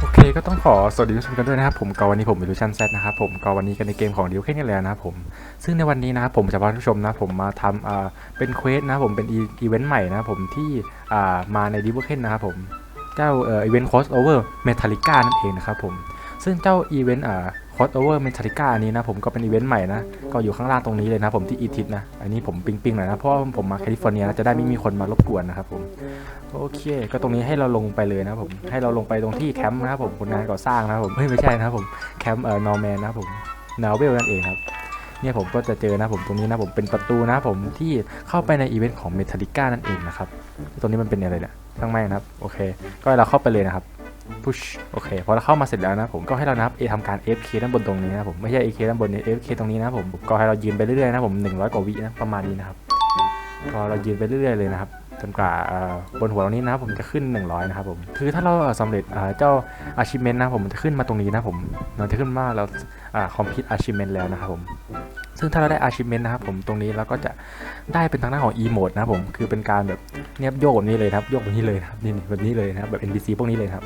โอเคก็ต้องขอสวัสดีทุกท่านกันด้วยนะครับผมกอวันนี้ผมวิลูชันแซดนะครับผมกอวันนี้กันในเกมของดิวแค่นี่แหละนะครับผมซึ่งในวันนี้นะครับผมจะพาทุกชมนะผมมาทำอ่าเป็นเควสนะผมเป็นอีเวนต์ใหม่นะผมที่อ่ามาในดิวเคนนะครับผมเจ้าเอ่ออีเวนต์คอสโอเวอร์เมทัลิก้านั่นเองนะครับผม ซึ่งเจ้าอีเวนต์อ่าคอสโอเวอร์เมทัลิก้านี้นะผมก็เป็นอีเวนต์ใหม่นะ ก็อยู่ข้างล่างตรงนี้เลยนะผมที่อีทิสนะ อันนี้ผมปิ๊งๆหน่อยนะ เพราะว่าผมมาแคลิฟอร์เนียนะจะได้ไม่มีคนมารบกวนนะครับผม โอเค ก็ตรงนี้ให้เราลงไปเลยนะผม ให้เราลงไปตรงที่แคมป์นะครับผมคนงานก่อสร้างนะครับผมเฮ้ยไม่ใช่นะครับผม แคมป์เอ่อนอร์แมนนะครับผมนาเวลนั่นเองครับเนี่ยผมก็จะเจอนะผมตรงนี้นะผมเป็นประตูนะผมที่เข้าไปในอีเวนต์ของเมทัลิก้านั่นเองนะครับตรงนี้มันเป็นอะไรเนี่ยช่างแม่งนะครับ โอเค ก็เราเข้าไปเลยนะครับ พุชโอเค พอเราเข้ามาเสร็จแล้วนะผมก็ให้เรานะครับเอทำการ FK ด้านบนตรงนี้นะผมไม่ใช่ AK ด้านบนนี้ FK ตรงนี้นะผมก็ให้เรายืนไปเรื่อยๆนะผม100กว่าวินะประมาณนี้นะครับพอเรายืนไปเรื่อยๆเลยนะครับจนกว่าบนหัวเรานี้นะครับผมจะขึ้น 100 นะครับผมคือถ้าเราเอ่อสำเร็จเจ้า achievement นะผมจะขึ้นมาตรงนี้นะผมมันจะขึ้นมาเราอ่า complete achievement แล้วนะครับผมซึ่งถ้าเราได้ achievement นะครับผมตรงนี้เราก็จะได้เป็นทางด้านของ emote นะครับผมคือเป็นการแบบเนี่ยโยกแบบนี้เลยครับโยกแบบนี้เลยครับนี่แบบนี้เลยนะครับแบบ NPC พวกนี้เลยครับ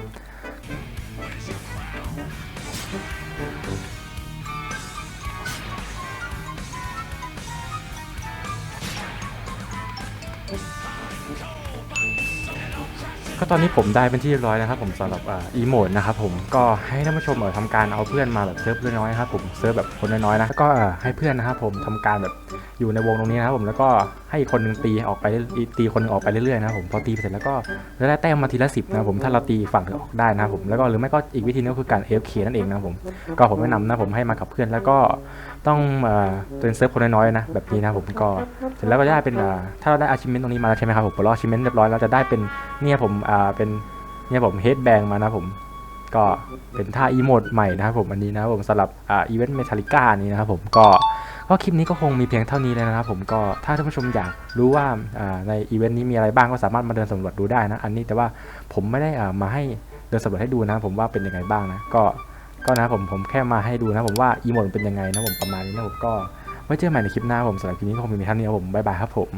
ก็ตอนนี้ผมได้เป็นที่เรียบร้อยนะครับ ผมสำหรับอีโมดนะครับผมก็ให้ท่านผู้ชมเออทำการเอาเพื่อนมาแบบเซิร์ฟน้อยครับผมเซิร์ฟแบบคนน้อยๆนะแล้วก็อ่าให้เพื่อนนะครับผมทำการแบบ อยู่ในวงตรงนี้นะครับผมแล้วก็ให้คนหนึ่งตีออกไปตีคนหนึ่งออกไปเรื่อยๆนะครับผมพอตีเสร็จแล้วก็จะได้แต้มมาทีละสิบนะครับผมถ้าเราตีฝั่งออกได้นะครับผมแล้วก็หรือไม่ก็อีกวิธีนึงก็คือการ AFK นั่นเองนะครับผมก็ผมแนะนำนะผมให้มากับเพื่อนแล้วก็ต้องเออเป็นเซิร์ฟคนน้อยๆนะแบบนี้นะผมก็เสร็จแล้วก็ได้เป็นถ้าเราได้ achievement ตรงนี้มาแล้วใช่ไหมครับผมพอเรา achievement เรียบร้อยเราจะได้เป็นเนี่ยผมอ่าเป็นเนี่ยผมเฮดแบงมานะผมก็เป็นท่าอีโมดใหม่นะครับผมอันนี้นะครับผมสำหรับอ่าอีเวนต์เมทัลิก้านี้นะครับผมก็ ก็คลิปนี้ก็คงมีเพียงเท่านี้เลยนะครับผมก็ถ้าท่านผู้ชมอยากรู้ว่าในอีเวนต์นี้มีอะไรบ้างก็สามารถมาเดินสำรวจดูได้นะ อันนี้แต่ว่าผมไม่ได้อ่ามาให้เดินสำรวจให้ดูนะผมว่าเป็นยังไงบ้างนะก็ก็นะผมผมแค่มาให้ดูนะผมว่าอีโมดเป็นยังไงนะผมประมาณนี้นะผมก็ไว้เจอกันใหม่ในคลิปหน้าผมสำหรับคลิปนี้ก็คงมีเท่านี้ครับผมบ๊ายบายครับผม